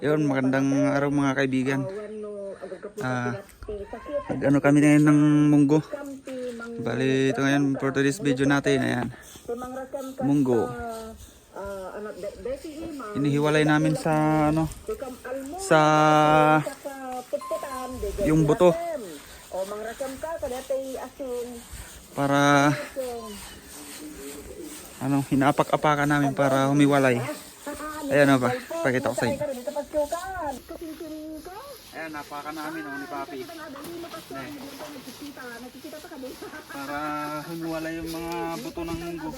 Yun, magandang araw mga kaibigan. Ah, sakit. Ano kami ngayon ng munggo. Bali, ito ngayon for today's video natin. Ayan. Munggo. ah, ano, ima, Inihiwalay namin sa ano, sa yung buto. para ano, hinaapak-apakan namin para humiwalay. Ayan o ba, pakita ko sa inyo. Ayan, napakan namin oh, ni Papi. Para humiwalay yung mga buto ng munggo.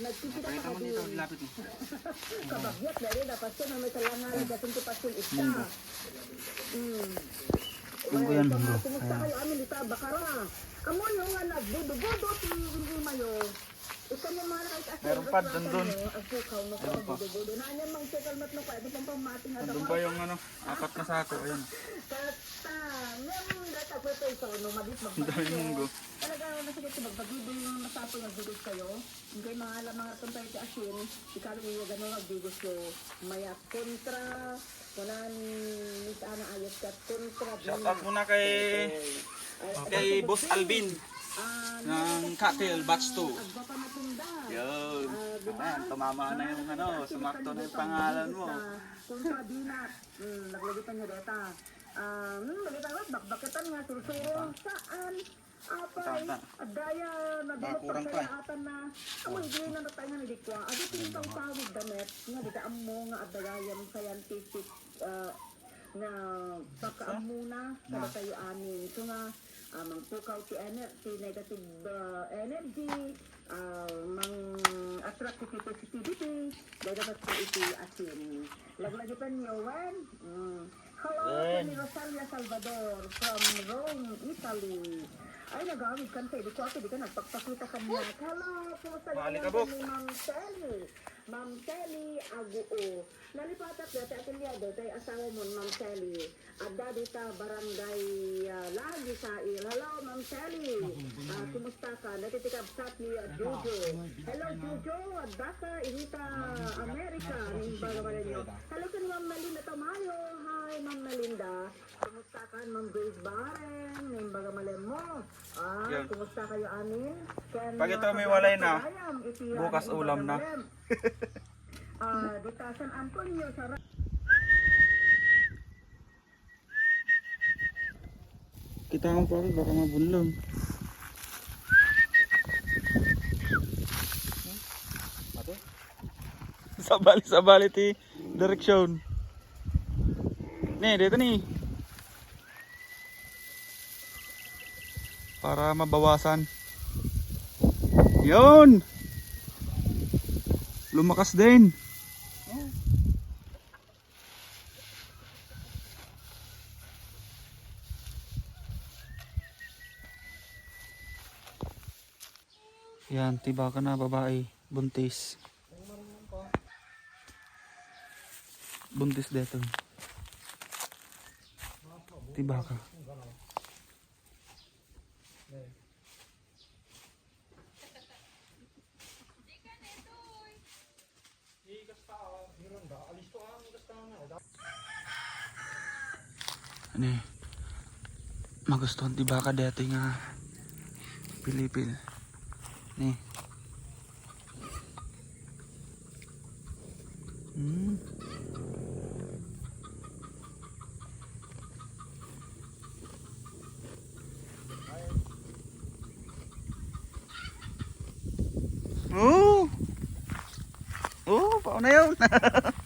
Pakita mo dito, lapit mo. Kabagyat na rin, dapat siya na may kalangan, kasi ito pasul isa. Hmm. Munggo yan, munggo. Kumusta kayo amin dito, bakara? Amo yung nga nagdudugudot yung ima yo. Ito yung mga nakaitas. Meron pa, dun, dun. Na pa, dudugudo. Na yan mang sukal mat na pa, ito pang pamating Nandun pa yung ano, apat na sako. Ayan. Kata, ngayon ito, no, mabit Ang dami munggo. Talaga, nasa dito, magpagibig yung masapo ng kayo. Hindi mga alam mga tuntay ti asin, ikaw yung gano'n magbigos ko. Maya kontra, ana ayos ka, kontra. Shout out muna kay kay Boss Alvin ng Cocktail Batch 2. Agba pa matunda. Yun. Ayan, tumama na yung ano, sumakto na yung pangalan mo. Kontra dinat. Hmm, naglagay pa niya data. Ah, hmm, lagi tayo, bakbakitan nga, susuro. Saan? Apay, Tama. adaya, nadulot pa kaya atan na. Amoy, di na natay nga nidikwa. Adi tinitang pawid damit. Nga, di ka amo nga adayam scientific ah, nga pakaam muna para tayo amin. So nga, ah, mang pukaw ti, ener- ti negative ah, energy, ah, mang attract ti positivity, dapat po iti asin. Laglagi pa niyo, Wen. Mm. Hello, Rosalia Salvador from Rome, Italy. Ay, nagamit kan sa di ko ako, di ka nagpagpakita kanya. Hello, kumusta Balik naman ka, Bok. ni Ma'am Sally? Ma'am Sally Aguo. Nalipatak dati at liado, tayo asawa mo, Ma'am Sally. At dati ta barangay ah, lagi sa il. Hello, Ma'am Sally. Ah, kumusta ka? Natitikab sa ni Jojo. Hello, Jojo. At data, inita Amerika. Ning bagawalan niyo. Hello, kan Ma'am Melinda Tamayo. Hi, Ma'am Melinda. Kumusta ka, Ma'am Grace Baren? Ah, Yan. kumusta kayo amin? Ken, Pag ito mga may walay na, bukas ano, ulam na. Ah, dito San Antonio sa Kita mo pa baka mabunlong. Sabali sabali ti direksyon. Ni, dito ni. Para mabawasan. Yun. Lumakas din. Yan, tiba ka na babae, buntis. Buntis dito. Tiba ka. Ani, magustuhan tiba ka dito nga pilipil. Ni. Oh! Oh, paano yun?